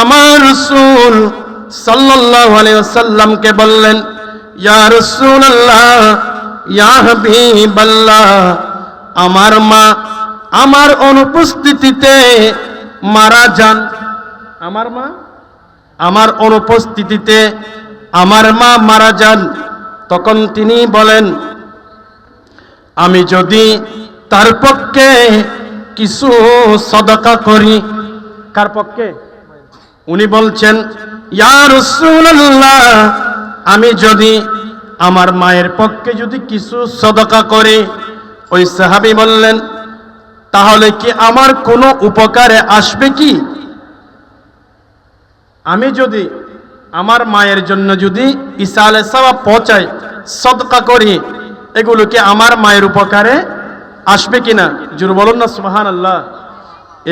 আমার রসুল সাল্লাল্লাহু আলাইহি ওয়াসাল্লামকে বললেন, ইয়া রাসূলুল্লাহ, ইয়া হাবিবাল্লাহ, আমার মা আমার অনুপস্থিতিতে মারা যান। আমার মা? আমার অনুপস্থিতিতে আমার মা মারা যান। তখন তিনি বলেন, আমি যদি তার পক্ষে কিছু সদকা করি, কার পক্ষে? উনি বলছেন আমি যদি আমার মায়ের পক্ষে যদি কিছু সদকা করি, ওই সাহাবি বললেন, তাহলে কি আমার কোনো উপকারে আসবে কি? আমি যদি আমার মায়ের জন্য যদি আলাইহিস সালাম পৌঁছাই সদকা করি, এগুলো কি আমার মায়ের উপকারে আসবে কিনা? জোর বলুন না সুবহান আল্লাহ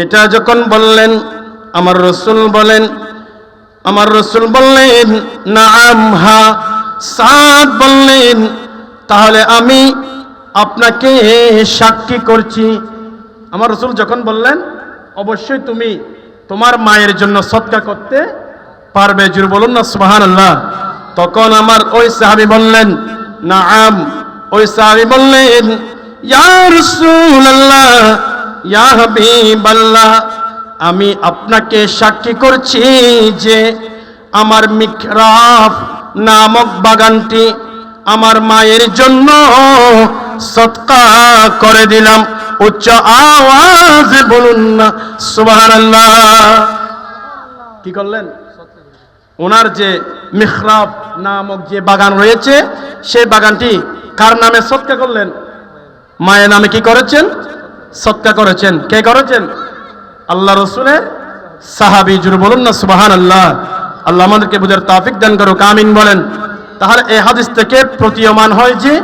এটা যখন বললেন আমার রসুল বলেন, আমার রসুল বললেন, নাম হা। সাদ বললেন, তাহলে আমি আপনাকে সাক্ষী করছি। আমার রসুল যখন বললেন, অবশ্যই তুমি তোমার মায়ের জন্য সৎকা করতে পারবে। জুর বলুন না সুবাহান আল্লাহ তখন আমার ওই সাহাবি বললেন না আম ওই সাহাবি বললেন, ইয়া রাসূলুল্লাহ, ইয়া হাবিবাল্লাহ। আমি আপনাকে সাক্ষী করছি যে আমার মিকরাফ নামক বাগানটি আমার মায়ের জন্য সৎকা করে দিলাম। উচ্চ আওয়াজ বলুন না, সুবহানাল্লাহ। কি করলেন? ওনার যে মিহরাব নামক যে বাগান রয়েছে, সেই বাগানটি কার নামে সৎকা করলেন? মায়ের নামে কি করেছেন? সৎকা করেছেন। কে করেছেন? আল্লাহ রসুলের সাহাবি, জুর বলুন না সুবাহান আল্লাহ আল্লাহ আমাদেরকে বুঝার তাফিক দান করুক, আমিন বলেন। তাহলে এই হাদিস থেকে প্রতীয়মান হয় যে,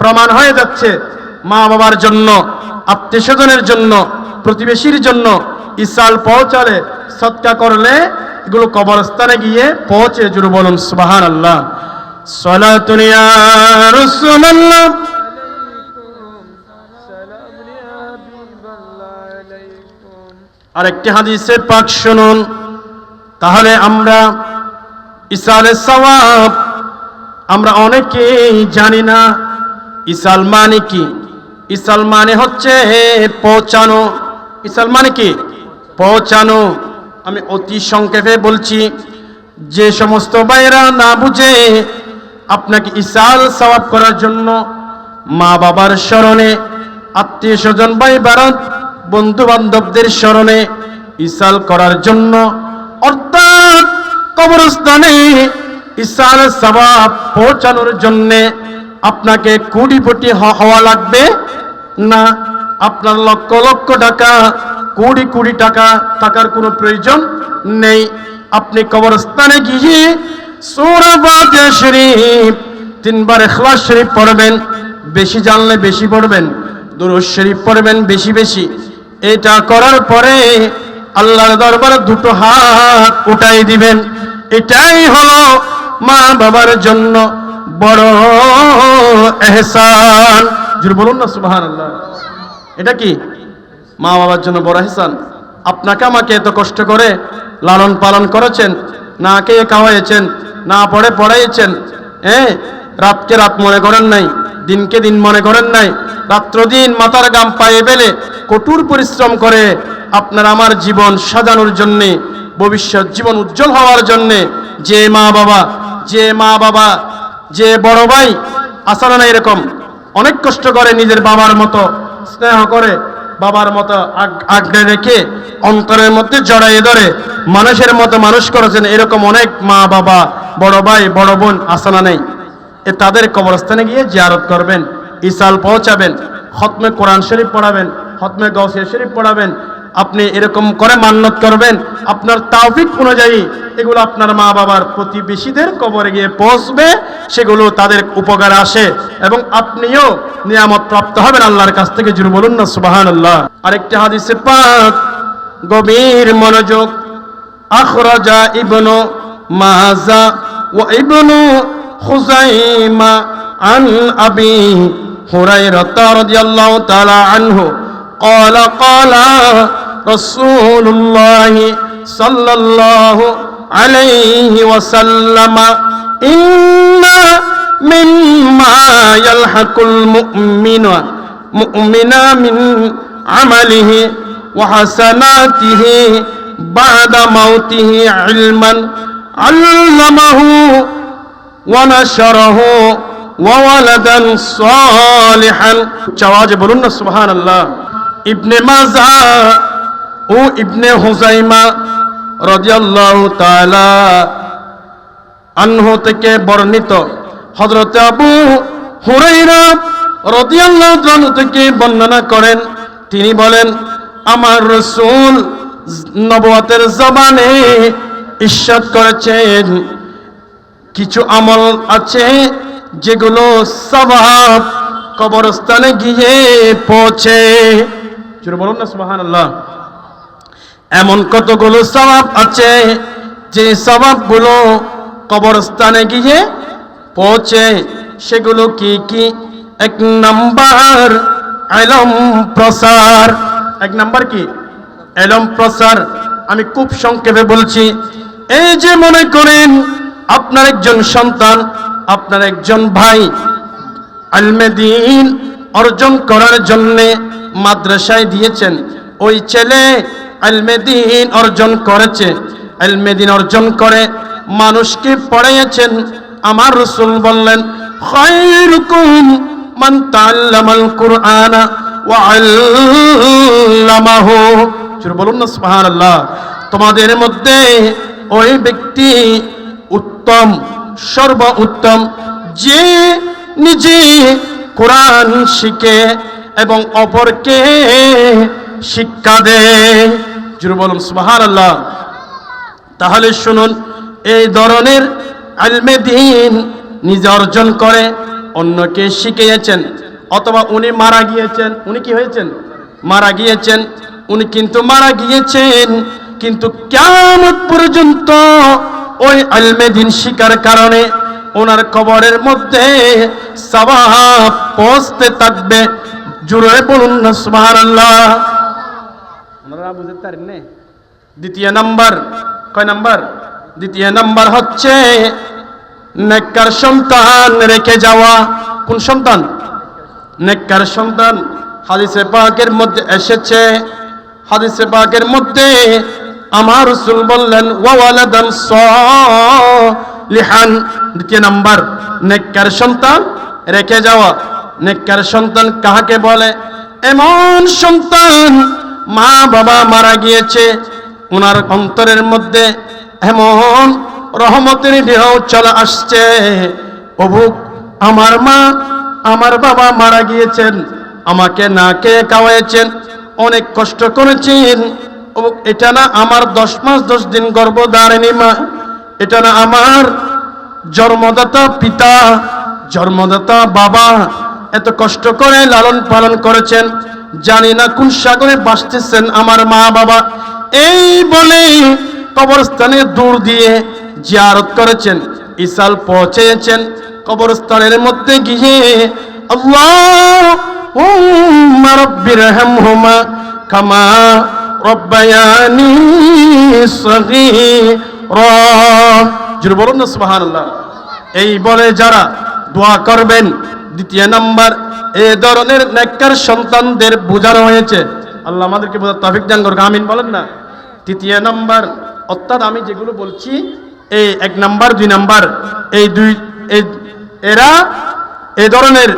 প্রমাণ হয়ে যাচ্ছে মা বাবার জন্য আত্মীয় স্বজনের জন্য, প্রতিবেশীর জন্য ইসাল পৌঁছালে, সৎকা করলে এগুলো কবরস্থানে গিয়ে পৌঁছে, জুর বলুন সুবাহান আল্লাহ সলাতুনিয়া রাসূলুল্লাহ। আরেকটি হাদিসের পাক শুনুন। তাহলে আমরা ইসালে সওয়াব, আমরা অনেকেই জানি না ইসাল মানে কি। ইসাল মানে হচ্ছে পৌঁছানো। ইসাল মানে কি? পৌঁছানো। আমি অতি সংক্ষেপে বলছি, যে সমস্ত বাইরা না বুঝে আপনাকে ইসাল সওয়াব করার জন্য মা বাবার স্মরণে আত্মীয় স্বজন ভাই বারাত বন্ধু বান্ধবদের স্মরণে ইসাল করার জন্য, অর্থাৎ কবরস্থানে ইসাল সবাব পৌঁছানোর জন্য আপনাকে কোটিপতি হ- হওয়া লাগবে? না, আপনার লক্ষ লক্ষ টাকা, কোটি কোটি টাকা থাকার কোনো প্রয়োজন নেই। আপনি কবরস্থানে গিয়ে সূরা ফাতিহা শরীফ, তিনবার ইখলাস শরীফ পড়বেন, বেশি জানলে বেশি পড়বেন, দুরুদ শরীফ পড়বেন বেশি বেশি। এটা করার পরে আল্লাহর দরবারে দুটো হাত উঠাই দিবেন। এটাই হলো মা বাবার জন্য বড় এহসান। বলুন না, সুবহানাল্লাহ। এটা কি? মা বাবার জন্য বড় এহসান। আপনাকে আমাকে এত কষ্ট করে লালন পালন করেছেন, না খেয়ে খাওয়াইছেন, না পড়ে পড়াইছেন হ্যাঁ রাতকে রাত মনে করেন নাই। দিনকে দিন মনে করেন নাই, রাত্র দিন মাথার গাম পায়ে বেলে কঠোর পরিশ্রম করে আপনার আমার জীবন সাজানোর জন্যে, ভবিষ্যৎ জীবন উজ্জ্বল হওয়ার জন্যে, যে মা বাবা, যে মা বাবা, যে বড় ভাই আসলে না এরকম, অনেক কষ্ট করে নিজের বাবার মতো স্নেহ করে, বাবার মতো আগ- আগলে রেখে অন্তরের মধ্যে জড়াইয়ে ধরে, মানুষের মতো মানুষ করেছেন এরকম অনেক মা বাবা, বড় ভাই, বড় বোন আসানা নেই। তাদের কবরস্থানে গিয়ে জিয়ারত করবেন, ইসাল পৌঁছাবেন হতমে কোরআন শরীফ পড়াবেন হতমে গৌসিয়া শরীফ পড়াবেন। আপনি এরকম করে মান্যত করবেন, আপনার তাওফিক অনুযায়ী এগুলো আপনার মা বাবার প্রতিবেশীদের কবরে গিয়ে পৌঁছবে, সেগুলো তাদের উপকার আসে এবং আপনিও নিয়ামত প্রাপ্ত হবেন আল্লাহর কাছ থেকে জুড়ে বলুন না সুবাহান আল্লাহ আরেকটি হাদিসে পাক, গভীর মনোযোগ, আখরাজা ইবনু মাজা ওয়া ইবনু خزيمة عن أبي هريرة رضي الله تعالى عنه قال قال رسول الله صلى الله عليه وسلم إن مما يلحق المؤمن مؤمن من عمله وحسناته بعد موته علما علمه ونشره وولدا صالحا চাওয়াজ বলুন না সুবহানাল্লাহ ইবনে মাজা ও ইবনে হুজাইমা রাদিয়াল্লাহু তাআলা আনহু থেকে বর্ণিত হযরত আবু হুরাইরা রাদিয়াল্লাহু তাআলা থেকে বর্ণনা করেন তিনি বলেন আমার রাসূল নবুয়তের জবানে ইরশাদ করেছেন কিছু আমল আছে যেগুলো সবাব কবরস্থানে গিয়ে পৌঁছে। বলুন না সুবাহান আল্লাহ এমন কতগুলো সবাব আছে যে সবাবগুলো কবরস্থানে গিয়ে পৌঁছে? সেগুলো কি কি? এক নাম্বার এলম প্রসার। এক নাম্বার কি? এলম প্রসার। আমি খুব সংক্ষেপে বলছি, এই যে মনে করেন আপনার একজন সন্তান, আপনার একজন ভাই আলমেদিন অর্জন করার জন্য মাদ্রাসায় দিয়েছেন। ওই ছেলে আলমেদিন অর্জন করেছে। আলমেদিন অর্জন করে মানুষকে পড়াইয়াছেন। আমার রসুল বললেন কুরআনা ওয়া বলুন না তোমাদের মধ্যে ওই ব্যক্তি উত্তম সর্ব উত্তম যে নিজে কোরআন শিখে এবং অপরকে শিক্ষা দেয়। বলুন সুবাহান আল্লাহ তাহলে শুনুন, এই ধরনের আলমে দিন নিজে অর্জন করে অন্যকে শিখিয়েছেন, অথবা উনি মারা গিয়েছেন, উনি কি হয়েছেন? মারা গিয়েছেন, উনি কিন্তু মারা গিয়েছেন, কিন্তু কেমন পর্যন্ত ওই আলমেদিন শিকার কারণে ওনার কবরের মধ্যে সবাব পৌঁছতে থাকবে। জুড়ে বলুন না সুবহানাল্লাহ। ওনারা বুঝতে পারেন দ্বিতীয় নাম্বার কয় নাম্বার? দ্বিতীয় নাম্বার হচ্ছে নেককার সন্তান রেখে যাওয়া। কোন সন্তান? নেককার সন্তান হাদিসে পাকের মধ্যে এসেছে। হাদিসে পাকের মধ্যে আমার রসুল বললেন ওয়ালাদান লিহান দ্বিতীয় নাম্বার? নেককার সন্তান রেখে যাওয়া। নেককার সন্তান কাহাকে বলে? এমন সন্তান মা বাবা মারা গিয়েছে ওনার অন্তরের মধ্যে এমন রহমতের ঢেউ চলে আসছে। অবুক, আমার মা, আমার বাবা মারা গিয়েছেন, আমাকে না কে খাওয়াইছেন, অনেক কষ্ট করেছেন। এটা না আমার দশ মাস, দশ দিন গর্ভ দাঁড়েনি মা। এটা না আমার জন্মদাতা পিতা, জন্মদাতা বাবা এত কষ্ট করে লালন পালন করেছেন। জানি না কোন সাগরে বাসতেছেন আমার মা বাবা। এই বলে কবরস্থানে দূর দিয়ে জিয়ারত করেছেন, ইসাল পৌঁছেছেন। কবরস্থানের মধ্যে গিয়ে আল্লাহ রব্বির হামহুমা কামা রব্বায়ানি সগীরা। বলুন না, সুবহানাল্লাহ। এই বলে যারা দোয়া করবেন, দ্বিতীয় নাম্বার এই ধরনের নেককার সন্তানদের বোঝানো হয়েছে। আল্লাহ আমাদেরকে বোঝার তফিক দান করুক, আমিন বলেন না। তৃতীয় নাম্বার, অর্থাৎ আমি যেগুলো বলছি এই এক নাম্বার, দুই নাম্বার, এই দুই এরা এ ধরনের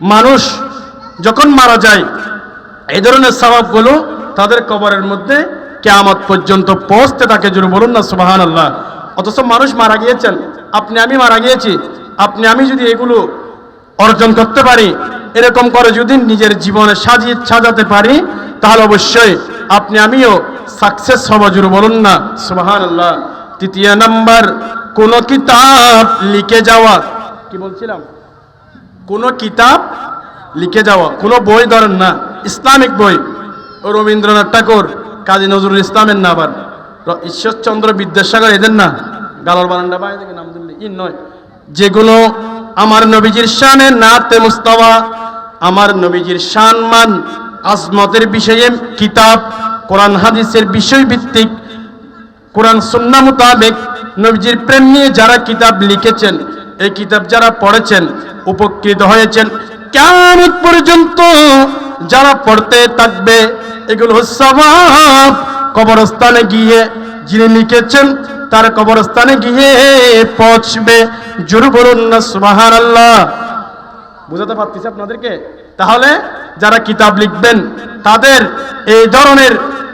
মানুষ যখন মারা যায় এই ধরনের স্বভাবগুলো তাদের কবরের মধ্যে কেয়ামত পর্যন্ত পৌঁছতে থাকে জুড়ে বলুন না সুবাহান আল্লাহ অথচ মানুষ মারা গিয়েছেন। আপনি, আমি মারা গিয়েছি। আপনি, আমি যদি এগুলো অর্জন করতে পারি, এরকম করে যদি নিজের জীবনে সাজিয়ে সাজাতে পারি, তাহলে অবশ্যই আপনি, আমিও সাকসেস হব জুড়ে বলুন না সুবাহান আল্লাহ তৃতীয় নাম্বার, কোন কিতাব লিখে যাওয়া। কি বলছিলাম? কোন কিতাব লিখে যাওয়া। কোনো বই ধরেন না, ইসলামিক বই। রবীন্দ্রনাথ ঠাকুর, কাজী নজরুল ইসলামের না আবার ঈশ্বরচন্দ্র বিদ্যাসাগর এদের না? গালার বারান্দা বাইরে থেকে নাম দিল্লি ই নয়। যেগুলো আমার নবীজির শানে, নাতে মুস্তাওয়া আমার নবীজির শান মান, আজমতের বিষয়ে কিতাব, কোরআন হাদিসের বিষয়ভিত্তিক কোরআন সুন্না মোতাবেক নবীজির প্রেম নিয়ে যারা কিতাব লিখেছেন, এই কিতাব যারা পড়েছেন, উপকৃত হয়েছেন কেমন পর্যন্ত যারা পড়তে থাকবে, এগুলো সবাব কবরস্থানে গিয়ে যিনি লিখেছেন, তার কবরস্থানে গিয়ে পৌঁছবে। জোর বলুন না আল্লাহ বুঝাতে পারতেছি আপনাদেরকে? তাহলে যারা কিতাব লিখবেন, তাদের এই ধরনের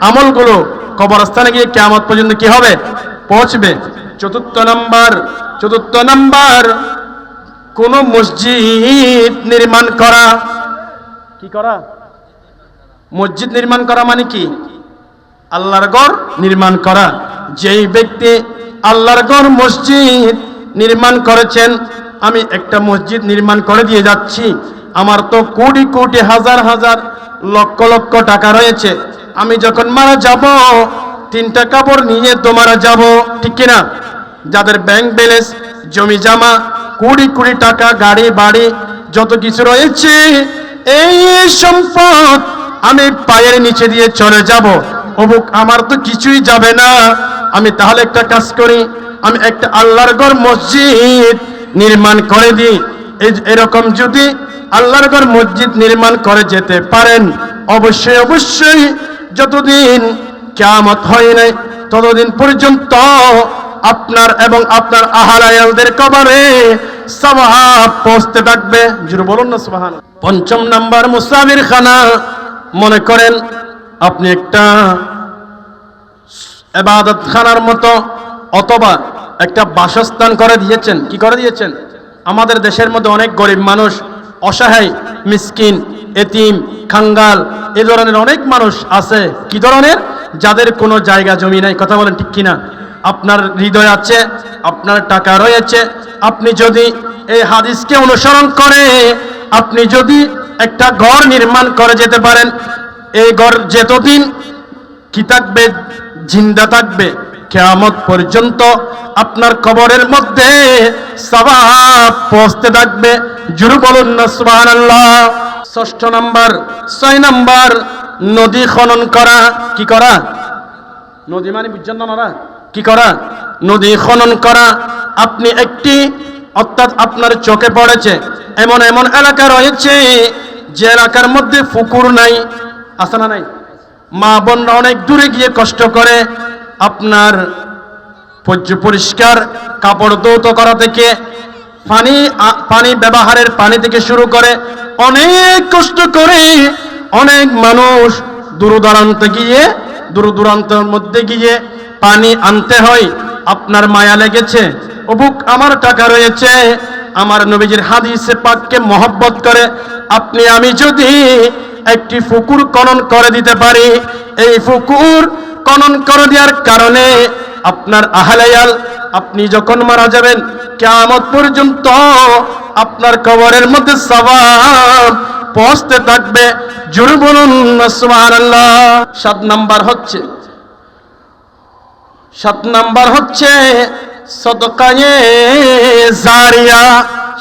আমলগুলো কবরস্থানে গিয়ে কেমন পর্যন্ত কি হবে? পৌঁছবে। চতুর্থ নাম্বার চতুর্থ নাম্বার, কোন মসজিদ নির্মাণ করা। কি করা? মসজিদ নির্মাণ করা মানে কি? আল্লাহর ঘর নির্মাণ করা। যেই ব্যক্তি আল্লাহর ঘর মসজিদ নির্মাণ করেছেন, আমি একটা মসজিদ নির্মাণ করে দিয়ে যাচ্ছি। আমার তো কোটি কোটি, হাজার হাজার, লক্ষ লক্ষ টাকা রয়েছে। আমি যখন মারা যাব, তিনটা কাপড় নিয়ে তো মারা যাব, ঠিক কিনা? যাদের ব্যাংক ব্যালেন্স জমি জামা, কোটি কোটি টাকা, গাড়ি বাড়ি, যত কিছু রয়েছে, এই সম্পদ আমি পায়ের নিচে দিয়ে চলে যাব। অবুক আমার তো কিছুই যাবে না। আমি তাহলে একটা কাজ করি, আমি একটা আল্লাহর ঘর মসজিদ নির্মাণ করে দিই। এরকম যদি আল্লাহর ঘর মসজিদ নির্মাণ করে যেতে পারেন, অবশ্যই অবশ্যই যতদিন কেয়ামত হয় নাই, ততদিন পর্যন্ত আপনার এবং আপনার আহারায়ালদের কবরে সবাব পৌঁছতে থাকবে। বলুন না সুবহান পঞ্চম নাম্বার মুসাবির খানা মনে করেন, আপনি একটা এবাদত খানার মতো অথবা একটা বাসস্থান করে দিয়েছেন। কি করে দিয়েছেন? আমাদের দেশের মধ্যে অনেক গরিব মানুষ, অসহায়, মিসকিন, এতিম, খাঙ্গাল, এ ধরনের অনেক মানুষ আছে। কি ধরনের? যাদের কোনো জায়গা, জমি নাই। কথা বলেন ঠিক কিনা? আপনার হৃদয় আছে, আপনার টাকা রয়েছে। আপনি যদি এই হাদিসকে অনুসরণ করে, আপনি যদি একটা ঘর নির্মাণ করে যেতে পারেন এই ঘর যেতদিন কি থাকবে, জিন্দা থাকবে, কেয়ামত পর্যন্ত আপনার কবরের মধ্যে সবাব পৌঁছতে থাকবে। জুরু বলুন না, সুবহানাল্লাহ। ষষ্ঠ নম্বর, ছয় নম্বর, নদী খনন করা, কি করা? নদী মানে বুঝছেন না? কি করা? নদী খনন করা। আপনি একটি, অর্থাৎ আপনার চোখে পড়েছে, এমন এমন এলাকা রয়েছে যে এলাকার মধ্যে পুকুর নাই, আছে না নাই? মা বোনরা অনেক দূরে গিয়ে কষ্ট করে আপনার পরিষ্কার কাপড় দৌত করা থেকে, পানি পানি ব্যবহারের পানি থেকে শুরু করে অনেক কষ্ট করে অনেক মানুষ দূর দূরান্ত গিয়ে, দূর দূরান্তের মধ্যে গিয়ে পানি আনতে হয়। আপনার মায়া লেগেছে, অবুক আমার টাকা রয়েছে আমার নবীজির হাদিসে পাককে মহব্বত করে, আপনি আমি যদি একটি ফুকুর খনন করে দিতে পারি, এই ফুকুর খনন করে দেওয়ার কারণে আপনার আহলায়াল আপনি যখন মারা যাবেন কেমন পর্যন্ত আপনার কবরের মধ্যে সবাব পৌঁছতে থাকবে। জোর বলুন সাত নাম্বার হচ্ছে, সাত নাম্বার হচ্ছে সদকায়ে জারিয়া,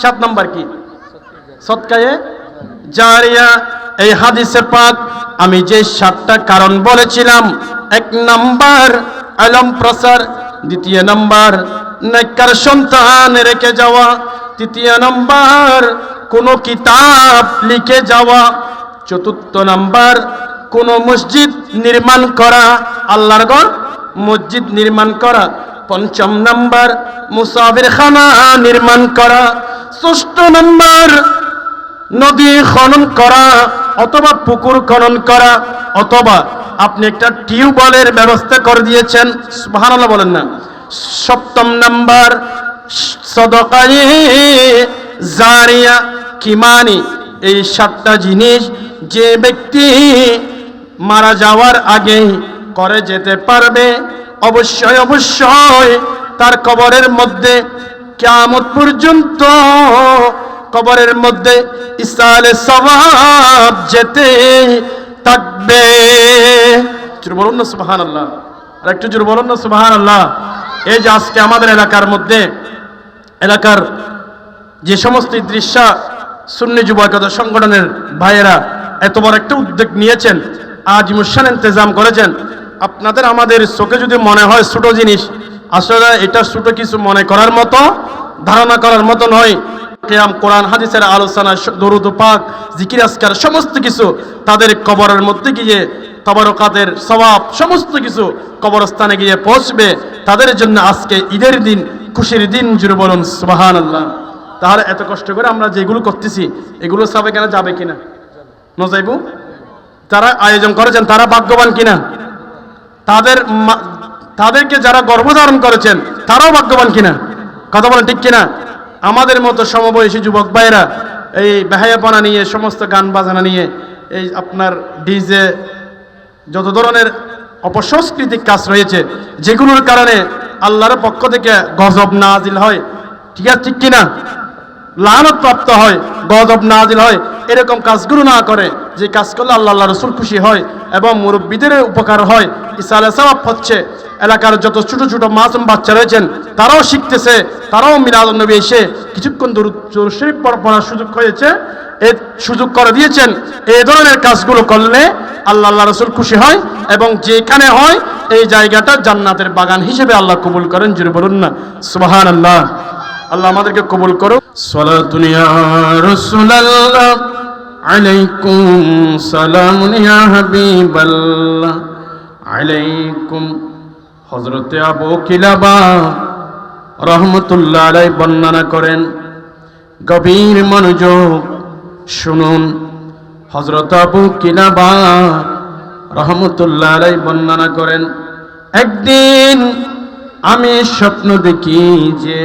সাত নাম্বার কি? সদকায়ে জারিয়া। এই হাদিসে পাক আমি যে সাতটা কারণ বলেছিলাম, এক নাম্বার আলম প্রসার, দ্বিতীয় নাম্বার নেকর সন্তান রেখে যাওয়া, তৃতীয় নাম্বার কোনো কিতাব লিখে যাওয়া, চতুর্থ নাম্বার কোন মসজিদ নির্মাণ করা, আল্লাহর ঘর মসজিদ নির্মাণ করা। পঞ্চম নম্বর, মুসাফির খানা নির্মাণ করা। ষষ্ঠ নম্বর, নদী খনন করা অথবা পুকুর খনন করা। অথবা আপনি একটা টিউবওয়েলের ব্যবস্থা করে দিয়েছেন, সুবহানাল্লাহ বলেন না। সপ্তম নাম্বার সদকায়ে জারিয়া কিমানি। এই সাতটা জিনিস যে ব্যক্তি মারা যাওয়ার আগে করে যেতে পারবে। অবশ্যই অবশ্যই। তার কবরের মধ্যে কেমন পর্যন্ত কবরের মধ্যে ইসালে সবাব যেতে থাকবে। বলুন না সুবাহান আল্লাহ আর একটু জোর বলুন না সুবাহান আল্লাহ এই যে আজকে আমাদের এলাকার মধ্যে, এলাকার যে সমস্ত দৃশ্য, সুন্নি যুবকতা সংগঠনের ভাইয়েরা এত বড় একটা উদ্যোগ নিয়েছেন আজ মুসান ইন্তজাম করেছেন। আপনাদের আমাদের চোখে যদি মনে হয় ছোট জিনিস, আসলে এটা ছোট কিছু মনে করার মতো, ধারণা করার মতো নয়। কোরআন, হাদিসের আলোচনা সমস্ত কিছু তাদের কবরের মধ্যে গিয়ে কবরস্থানে গিয়ে পৌঁছবে। তাদের জন্য আজকে ঈদের দিন, খুশির দিন তাহলে এত কষ্ট করে আমরা যেগুলো করতেছি, এগুলো সবে কেন যাবে কিনা? নজাইবু? তারা আয়োজন করেছেন, তারা ভাগ্যবান কিনা? তাদের তাদেরকে যারা গর্ভধারণ করেছেন, তারাও ভাগ্যবান কিনা? কথা বলেন ঠিক কিনা? আমাদের মতো সমবয়সী যুবক ভাইরা এই বেহায়াপনা নিয়ে, সমস্ত গান বাজানা নিয়ে, এই আপনার ডিজে যত ধরনের অপসংস্কৃতিক কাজ রয়েছে, যেগুলোর কারণে আল্লাহর পক্ষ থেকে গজব নাজিল হয়। ঠিক আছে, ঠিক কিনা? লানত প্রাপ্ত হয়, গজব নাজিল হয়, এরকম কাজগুলো না করে, যে কাজ করলে আল্লাহ আল্লাহ রসুল খুশি হয় এবং মুরব্বীদের উপকার হয়। ইসালে সবাব হচ্ছে এলাকার যত ছোট ছোট মাসুম বাচ্চা রয়েছেন, তারাও শিখতেছে, তারাও মিলাদ নবী এসে কিছুক্ষণ দূর শরীফ পড়- পড়ার সুযোগ হয়েছে, এ সুযোগ করে দিয়েছেন। এই ধরনের কাজগুলো করলে আল্লাহ আল্লাহ রসুল খুশি হয় এবং যেখানে হয়, এই জায়গাটা জান্নাতের বাগান হিসেবে আল্লাহ কবুল করেন জুড়ে বলুন না। সুবাহান আল্লাহ আল্লাহ আমাদেরকে কবুল করো আলাইকুম হাবিবাল্লাহ, আলাইকুম। হযরত আবু কিলাবা রহমতুল্লাহ আলাই বর্ণনা করেন, গভীর মনোযোগ শুনুন। হযরত আবু কিলাবা রহমতুল্লাহ আলাই বর্ণনা করেন, একদিন আমি স্বপ্ন দেখি যে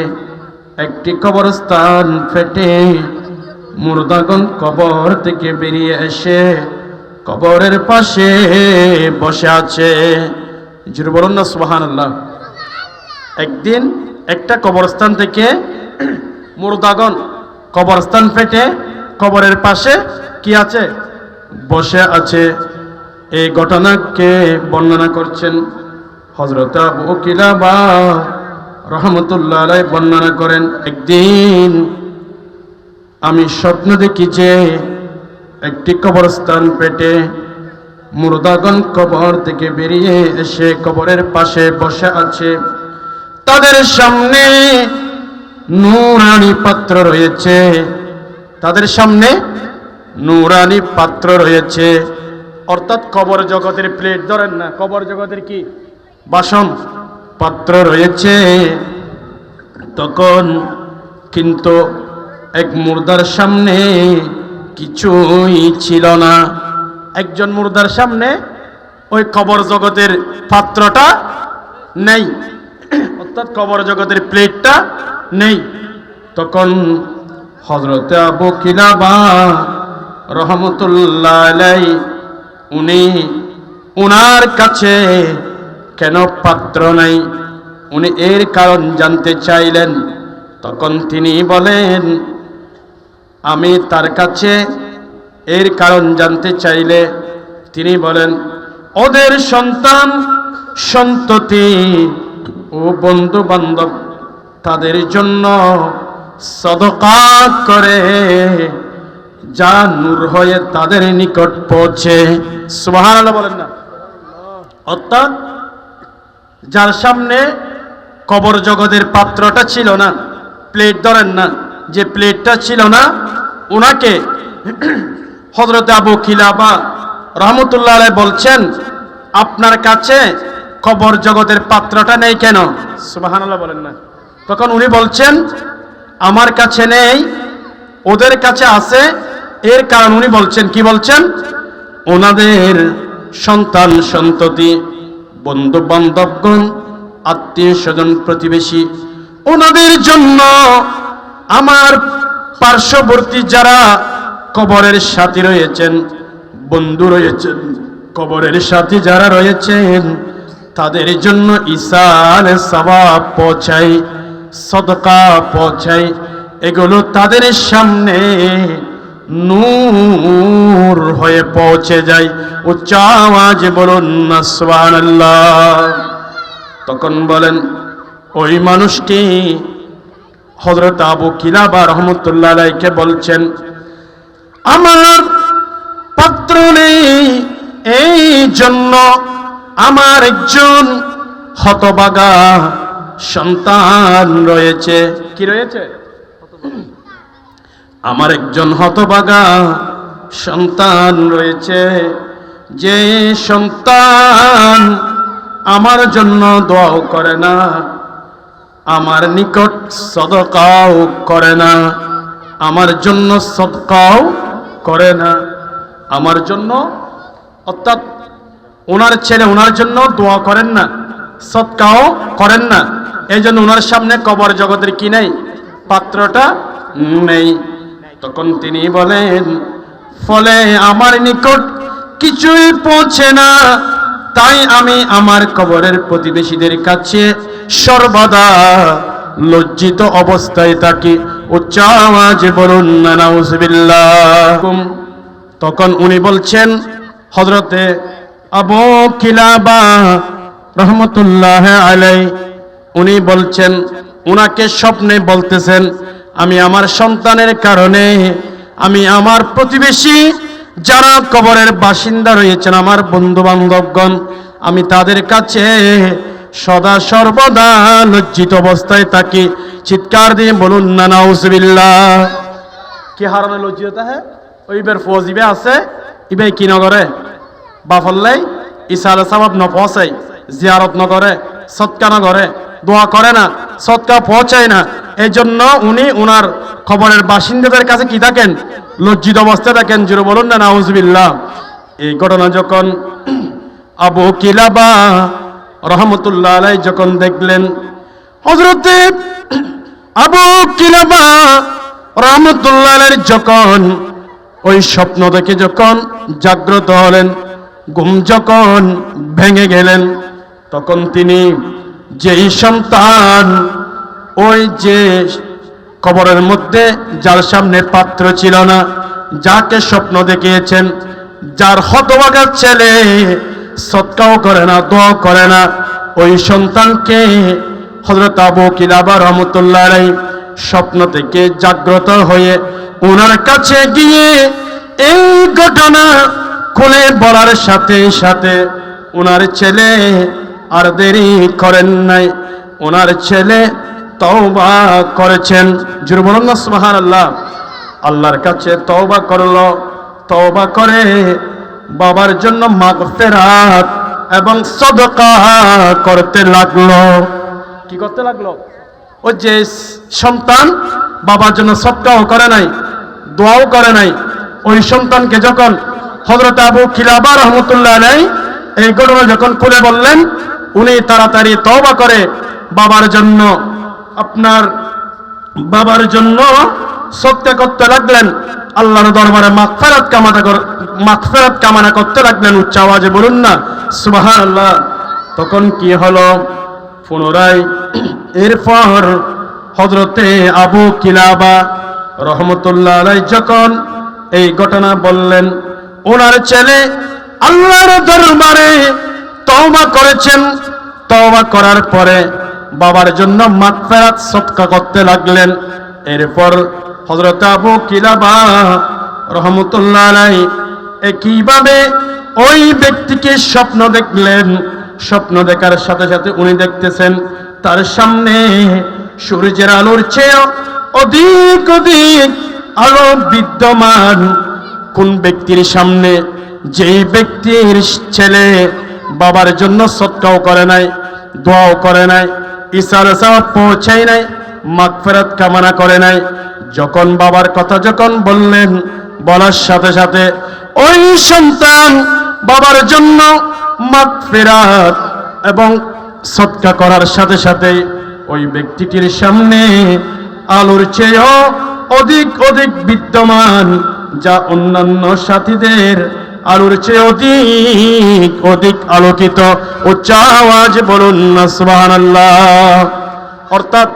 একটি কবরস্থান ফেটে মুর্দাগন কবর থেকে বেরিয়ে এসে কবরের পাশে বসে আছে। জুড়ে বলুন না সুবাহান আল্লাহ একদিন একটা কবরস্থান থেকে মুর্দাগন কবরস্থান ফেটে কবরের পাশে কি আছে? বসে আছে। এই ঘটনাকে বর্ণনা করছেন হজরত আবু কিলাবা রহমতুল্লাহ বর্ণনা করেন, একদিন আমি স্বপ্ন দেখি যে একটি কবরস্থান পেটে মুর্দাগন কবর থেকে বেরিয়ে এসে কবরের পাশে বসে আছে। তাদের সামনে নুরানি পাত্র রয়েছে। তাদের সামনে নুরানি পাত্র রয়েছে। অর্থাৎ কবর জগতের প্লেট, ধরেন না, কবর জগতের কি? বাসন। পাত্র রয়েছে, তখন কিন্তু এক মুর্দার সামনে কিছুই ছিল না। একজন মুর্দার সামনে ওই কবর জগতের পাত্রটা নেই, অর্থাৎ কবর জগতের প্লেটটা নেই। তখন হজরত আবু কিলাবা রহমতুল্লাহ উনি উনার কাছে কেন পাত্র নাই? উনি এর কারণ জানতে চাইলেন। তখন তিনি বলেন, আমি তার কাছে এর কারণ জানতে চাইলে, তিনি বলেন, ওদের সন্তান সন্ততি ও বন্ধু বান্ধব তাদের জন্য সদকা করে, যা নূর হয়ে তাদের নিকট পৌঁছে। সুবহান বলেন না। অর্থাৎ যার সামনে কবর জগতের পাত্রটা ছিল না প্লেট ধরেন না যে প্লেটটা ছিল না ওনাকে হজরত আবু খিলাফা রহমতুল্লাহ আলাই বলছেন আপনার কাছে কবর জগতের পাত্রটা নেই কেন? সুবাহানাল্লাহ বলেন না। তখন উনি বলছেন আমার কাছে নেই ওদের কাছে আছে। এর কারণ উনি বলছেন কি বলছেন? ওনাদের সন্তান সন্ততি বন্ধু বান্ধবগণ আত্মীয় স্বজন প্রতিবেশী, ওনাদের জন্য আমার পার্শ্ববর্তী যারা কবরের সাথী রয়েছেন, বন্ধু রয়েছেন, কবরের সাথী যারা রয়েছেন, তাদের জন্য ইসাল সবাব পৌঁছাই সদকা পৌঁছাই এগুলো তাদের সামনে নূর হয়ে পৌঁছে যায় উচ্চ আওয়াজে বলুন, সুবহানাল্লাহ। তখন বলেন, ওই মানুষটি হজরত আবু কিলাবা রহমতুল্লাহ আলাইকে বলছেন, আমার পাত্র নেই, এই জন্য আমার একজন হতবাগা সন্তান রয়েছে। কি রয়েছে? আমার একজন হতবাগা সন্তান রয়েছে। যে সন্তান আমার জন্য দোয়াও করে না, আমার নিকট সদকাও করে না, আমার জন্য সদকাও করে না। আমার জন্য, অর্থাৎ ওনার ছেলে ওনার জন্য দোয়া করেন না সৎকাও করেন না। এই জন্য ওনার সামনে কবর জগতের কি নেই? পাত্রটা নেই। তখন তিনি বলেন, ফলে আমার নিকট কিছুই পৌঁছে না। তাই আমি আমার কবরের প্রতিবেশীদের কাছে সর্বদা লজ্জিত অবস্থায় থাকি। উচ্চ আওয়াজে বলুন তখন উনি বলছেন হজরতে আবু কিলাবা রহমতুল্লাহ আলাই উনি বলছেন, উনাকে স্বপ্নে বলতেছেন আমি আমার সন্তানের কারণে, আমি আমার প্রতিবেশী যারা কবরের বাসিন্দা রয়েছেন, আমার বন্ধু বান্ধবগণ আমি তাদের কাছে সদা সর্বদা লজ্জিত অবস্থায় থাকি। চিৎকার দিয়ে বলুন না নাউজুবিল্লাহ কি হারানো লজ্জিত হ্যাঁ? ওইবার ফজিবে আছে, ইবে কি নগরে? বাফল্লাই ইসালে সাবাব ন পৌঁছাই জিয়ারত নগরে, সৎকা নগরে। দোয়া করে না, সৎকা পৌঁছায় না এই জন্য উনি উনার খবরের বাসিন্দাদের কাছে কি থাকেন লজ্জিত অবস্থায় থাকেন জিরো বলুন না, নাউজবিল্লাহ। এই ঘটনা যখন আবু কিলাবা রহমতুল্লাহ আলাই যখন দেখলেন হজরতে আবু কিলাবা রহমতুল্লাহ যখন ওই স্বপ্ন দেখে যখন জাগ্রত হলেন, ঘুম যখন ভেঙে গেলেন, তখন তিনি যেই সন্তান ওই যে কবরের মধ্যে যার সামনে পাত্র ছিল না, যাকে স্বপ্ন দেখিয়েছেন, যার হতবাগার ছেলে সৎকাও করে না, দোয়া করে না, ওই সন্তানকে হজরত আবু কিলাবা রহমতুল্লাহ আলাই স্বপ্ন থেকে জাগ্রত হয়ে ওনার কাছে গিয়ে এই ঘটনা খুলে বলার সাথে সাথে ওনার ছেলে আর দেরি করেন নাই। ওনার ছেলে তওবা করেছেন। জুর বলুন না সুবহান আল্লাহ আল্লাহর কাছে তওবা করল। তওবা করে বাবার জন্য মাগফিরাত এবং সদকা করতে লাগল। কি করতে লাগল? ও যে সন্তান বাবার জন্য সৎকাও করে নাই, দোয়াও করে নাই। ওই সন্তানকে যখন হজরত আবু খিলাবা রহমতুল্লাহ নাই এই ঘটনা যখন খুলে বললেন, উনি তাড়াতাড়ি তওবা করে বাবার জন্য আপনার বাবার জন্য সত্যা করতে লাগলেন আল্লাহর দরবারে কামনা কর, মাগফিরাত কামনা করতে লাগলেন উচ্চ আওয়াজে বলুন না, সুবহানাল্লাহ। তখন কি হলো? পুনরায় এরপর হজরতে আবু কিলাবা রহমতুল্লাহ আলাই যখন এই ঘটনা বললেন, ওনার ছেলে আল্লাহর দরবারে তওবা করেছেন। তওবা করার পরে বাবার জন্য মাগফিরাত সৎকা করতে লাগলেন। এরপর হযরত আবু কিলাবা রহমতুল্লাহ একইভাবে ওই ব্যক্তিকে স্বপ্ন দেখলেন। স্বপ্ন দেখার সাথে সাথে উনি দেখতেছেন, তার সামনে সূর্যের আলোর চেয়ে অধিক অধিক আলো বিদ্যমান। কোন ব্যক্তির সামনে যেই ব্যক্তির ছেলে বাবার জন্য সৎকাও করে নাই, দোয়াও করে নাই ইসার সাহাব পৌঁছাই নাই, মাগফিরাত কামনা করে নাই। যখন বাবার কথা যখন বললেন, বলার সাথে সাথে, ওই সন্তান বাবার জন্য মাগফিরাত এবং সৎকা করার সাথে সাথে ওই ব্যক্তিটির সামনে আলোর চেয়েও অধিক অধিক বিদ্যমান যা অন্যান্য সাথীদের আলোর চেয়ে অধিক অধিক আলোকিত। উচ্চ আওয়াজ বলুন না, সুবহানাল্লাহ। অর্থাৎ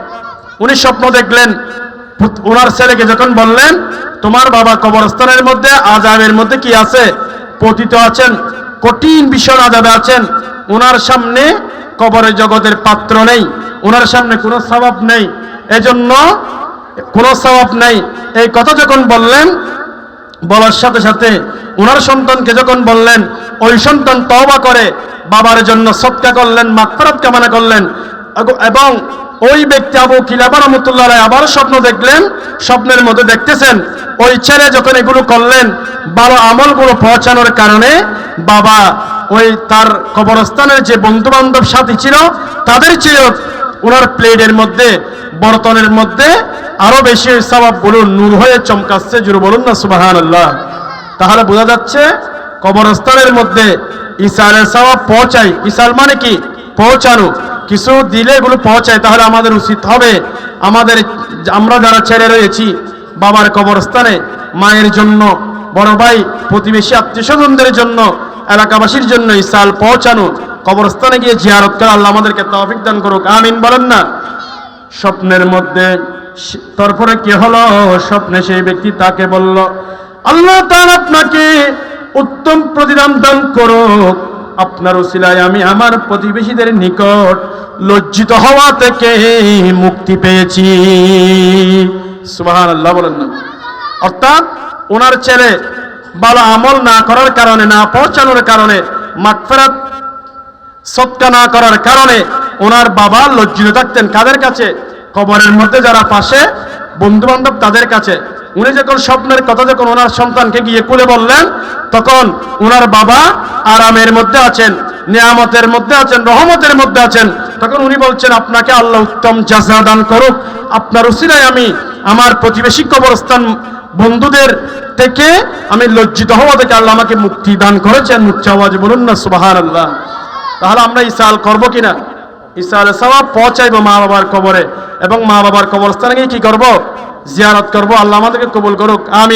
উনি স্বপ্ন দেখলেন ওনার ছেলেকে যখন বললেন, তোমার বাবা কবরস্থানের মধ্যে আজাবের মধ্যে কি আছে? পতিত আছেন, কঠিন বিষয় আজাবে আছেন। ওনার সামনে কবরের জগতের পাত্র নেই ওনার সামনে কোনো স্বভাব নেই। এজন্য কোনো স্বভাব নেই। এই কথা যখন বললেন বলার সাথে সাথে ওনার সন্তানকে যখন বললেন, ওই সন্তান তওবা করে, বাবার জন্য সৎকা করলেন, মাগফিরাত কামনা করলেন এবং ওই ব্যক্তি আবু কিলাবা রহমতুল্লাহ আবার স্বপ্ন দেখলেন, স্বপ্নের মধ্যে দেখতেছেন, ওই ছেলে যখন এগুলো করলেন, ভালো আমলগুলো পৌঁছানোর কারণে বাবা ওই তার কবরস্থানের যে বন্ধু বান্ধব সাথী ছিল, তাদের ছিল ওনার প্লেটের মধ্যে, বর্তনের মধ্যে আরও বেশি সবাব বলুন, নূর হয়ে চমকাচ্ছে জুড়ে বলুন না সুবাহান আল্লাহ তাহলে বোঝা যাচ্ছে, কবরস্থানের মধ্যে ইসালের সবাব পৌঁছাই ইসাল মানে কি? পৌঁছানো। কিছু দিলে এগুলো পৌঁছায়, তাহলে আমাদের উচিত হবে আমাদের, আমরা যারা ছেড়ে রয়েছি বাবার কবরস্থানে, মায়ের জন্য, বড় ভাই, প্রতিবেশী আত্মীয় স্বজনদের জন্য, এলাকাবাসীর জন্য ইসাল পৌঁছানো। কবরস্থানে গিয়ে জিয়ারত করা আল্লাহ আমাদেরকে তৌফিক দান করুক, আমিন বলেন না। স্বপ্নের মধ্যে তারপরে কি হলো? স্বপ্নে সেই ব্যক্তি তাকে বলল, আল্লাহ তাআলা আপনাকে উত্তম প্রতিদান দান করুক। আপনার উসিলায় আমি আমার প্রতিবেশীদের নিকট লজ্জিত হওয়া থেকে মুক্তি পেয়েছি। সুবহান আল্লাহ বলেন না। অর্থাৎ ওনার ছেলে ভালো আমল না করার কারণে, না পৌঁছানোর কারণে মাগফিরাত সৎকা না করার কারণে ওনার বাবা লজ্জিত থাকতেন কাদের কাছে? কবরের মধ্যে যারা পাশে বন্ধু বান্ধব তাদের কাছে। উনি যখন স্বপ্নের কথা যখন ওনার সন্তানকে গিয়ে কুলে বললেন, তখন ওনার বাবা আরামের মধ্যে আছেন, নিয়ামতের মধ্যে আছেন, রহমতের মধ্যে আছেন। তখন উনি বলছেন, আপনাকে আল্লাহ উত্তম জাজা দান করুক। আপনার উসিলায় আমি আমার প্রতিবেশী কবরস্থান বন্ধুদের থেকে আমি লজ্জিত হওয়া থেকে আল্লাহ আমাকে মুক্তি দান করেছেন। উচ্চ আওয়াজে বলুন না সুবাহান আল্লাহ তাহলে আমরা ইসাল করব কিনা? ইসাল সবাব পৌঁছাইবো মা বাবার কবরে। এবং মা বাবার কবরস্থানে কি করব? জিয়ারত করব। আল্লাহ আমাদেরকে কবুল করুক। আমিন।